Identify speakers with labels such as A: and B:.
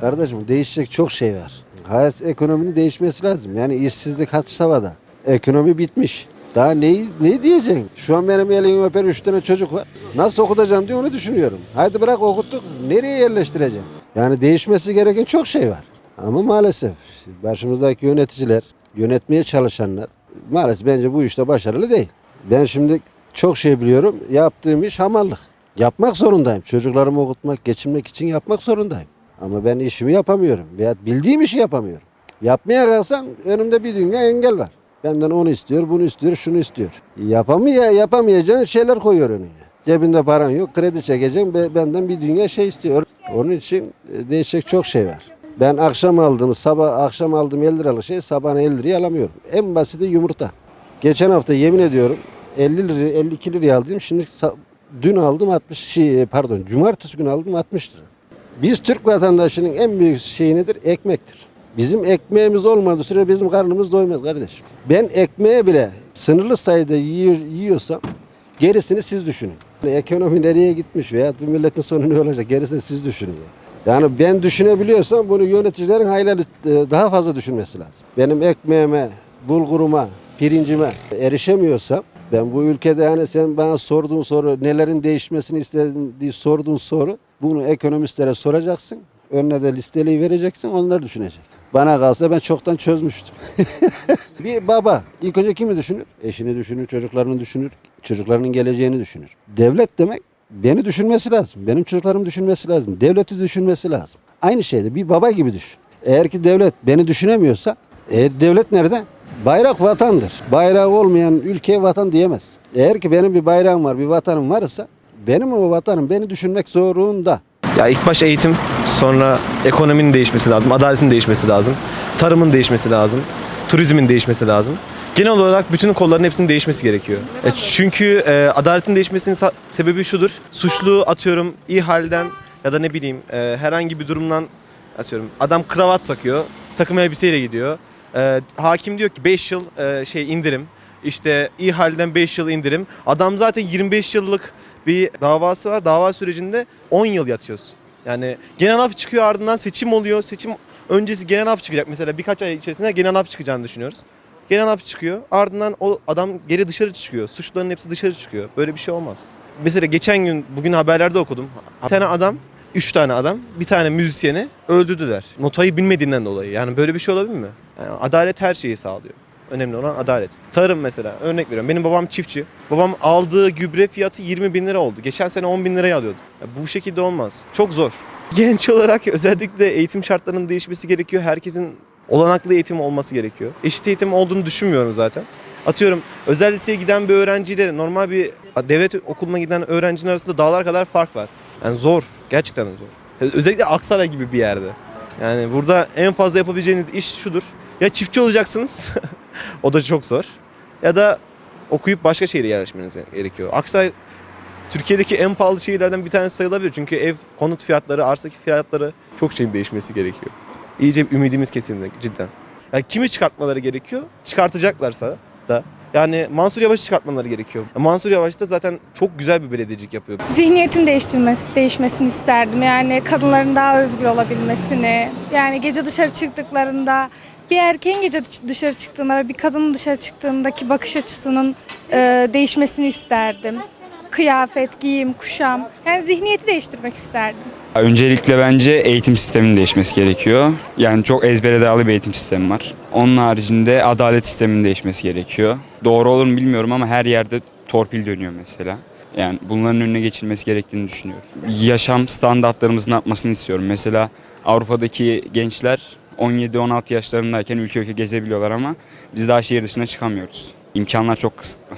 A: Kardeşim değişecek çok şey var. Hayat ekonominin değişmesi lazım. Yani işsizlik had savada. Ekonomi bitmiş. Daha neyi, ne diyeceksin? Şu an benim elimi öper üç tane çocuk var. Nasıl okutacağım diye onu düşünüyorum. Haydi bırak okuttuk. Nereye yerleştireceğim? Yani değişmesi gereken çok şey var. Ama maalesef başımızdaki yöneticiler, yönetmeye çalışanlar maalesef bence bu işte başarılı değil. Ben şimdi çok şey biliyorum. Yaptığım iş hamallık. Yapmak zorundayım. Çocuklarımı okutmak, geçinmek için yapmak zorundayım. Ama ben işimi yapamıyorum. Veya bildiğim işi yapamıyorum. Yapmaya kalksam önümde bir dünya engel var. Benden onu istiyor, bunu istiyor, şunu istiyor. Yapamaya, yapamayacağın şeyler koyuyor önüne. Cebinde paran yok, kredi çekeceğim, be- benden bir dünya şey istiyor. Onun için e, değişecek çok şey var. Ben akşam aldığım, sabah akşam aldığım 50 liralık şey sabahına 50 liraya alamıyorum. En basiti yumurta. Geçen hafta yemin ediyorum 50 lira, 52 liraya aldım. Şimdi dün aldım 60 şey, pardon cumartesi günü aldım 60 lira. Biz Türk vatandaşının en büyük şeyi nedir? Ekmektir. Bizim ekmeğimiz olmadığı süre bizim karnımız doymaz kardeşim. Ben ekmeğe bile sınırlı sayıda yiyor, yiyorsam gerisini siz düşünün. Ekonomi nereye gitmiş veya bu milletin sonu ne olacak gerisini siz düşünün. ya. Yani ben düşünebiliyorsam bunu yöneticilerin hayli daha fazla düşünmesi lazım. Benim ekmeğime, bulguruma, pirincime erişemiyorsam ben bu ülkede yani sen bana sorduğun soru nelerin değişmesini istediğin diye sorduğun soru bunu ekonomistlere soracaksın. Önüne de listeliği vereceksin onlar düşünecek. Bana kalsa ben çoktan çözmüştüm. bir baba ilk önce kimi düşünür? Eşini düşünür, çocuklarını düşünür, çocuklarının geleceğini düşünür. Devlet demek beni düşünmesi lazım. Benim çocuklarımı düşünmesi lazım. Devleti düşünmesi lazım. Aynı şeyde bir baba gibi düşün. Eğer ki devlet beni düşünemiyorsa e, devlet nerede? Bayrak vatandır. Bayrağı olmayan ülkeye vatan diyemez. Eğer ki benim bir bayrağım var, bir vatanım varsa benim o vatanım beni düşünmek zorunda.
B: Ya ilk baş eğitim, sonra ekonominin değişmesi lazım, adaletin değişmesi lazım, tarımın değişmesi lazım, turizmin değişmesi lazım. Genel olarak bütün kolların hepsinin değişmesi gerekiyor. E, çünkü e, adaletin değişmesinin sebebi şudur. Suçlu atıyorum iyi halden ya da ne bileyim e, herhangi bir durumdan atıyorum adam kravat takıyor, takım elbiseyle gidiyor. E, hakim diyor ki 5 yıl e, şey indirim. İşte iyi halden 5 yıl indirim. Adam zaten 25 yıllık bir davası var. Dava sürecinde 10 yıl yatıyoruz. Yani genel af çıkıyor ardından seçim oluyor. Seçim öncesi genel af çıkacak. Mesela birkaç ay içerisinde genel af çıkacağını düşünüyoruz. Genel af çıkıyor. Ardından o adam geri dışarı çıkıyor. Suçluların hepsi dışarı çıkıyor. Böyle bir şey olmaz. Mesela geçen gün bugün haberlerde okudum. Bir tane adam, üç tane adam, bir tane müzisyeni öldürdüler. Notayı bilmediğinden dolayı. Yani böyle bir şey olabilir mi? Yani adalet her şeyi sağlıyor. Önemli olan adalet. Tarım mesela örnek veriyorum. Benim babam çiftçi. Babam aldığı gübre fiyatı 20 bin lira oldu. Geçen sene 10 bin liraya alıyordu. Ya bu şekilde olmaz. Çok zor. Genç olarak özellikle eğitim şartlarının değişmesi gerekiyor. Herkesin olanaklı eğitim olması gerekiyor. Eşit eğitim olduğunu düşünmüyorum zaten. Atıyorum özel liseye giden bir öğrenciyle normal bir devlet okuluna giden öğrencinin arasında dağlar kadar fark var. Yani zor. Gerçekten zor. Özellikle Aksaray gibi bir yerde. Yani burada en fazla yapabileceğiniz iş şudur. Ya çiftçi olacaksınız. o da çok zor. Ya da okuyup başka şehire yerleşmeniz gerekiyor. Aksaray Türkiye'deki en pahalı şehirlerden bir tanesi sayılabilir. Çünkü ev, konut fiyatları, arsa fiyatları çok şeyin değişmesi gerekiyor. İyice ümidimiz kesildi cidden. Yani kimi çıkartmaları gerekiyor? Çıkartacaklarsa da yani Mansur Yavaş'ı çıkartmaları gerekiyor. Mansur Yavaş da zaten çok güzel bir belediyecilik yapıyor.
C: Zihniyetin değiştirmesi, değişmesini isterdim. Yani kadınların daha özgür olabilmesini. Yani gece dışarı çıktıklarında bir erkeğin gece dışarı çıktığında ve bir kadının dışarı çıktığındaki bakış açısının e, değişmesini isterdim. Kıyafet, giyim, kuşam. Yani zihniyeti değiştirmek isterdim.
D: Öncelikle bence eğitim sisteminin değişmesi gerekiyor. Yani çok ezbere dayalı bir eğitim sistemi var. Onun haricinde adalet sisteminin değişmesi gerekiyor. Doğru olur mu bilmiyorum ama her yerde torpil dönüyor mesela. Yani bunların önüne geçilmesi gerektiğini düşünüyorum. Yaşam standartlarımızın artmasını istiyorum. Mesela Avrupa'daki gençler 17-16 yaşlarındayken ülke ülke gezebiliyorlar ama biz daha şehir dışına çıkamıyoruz. İmkanlar çok kısıtlı.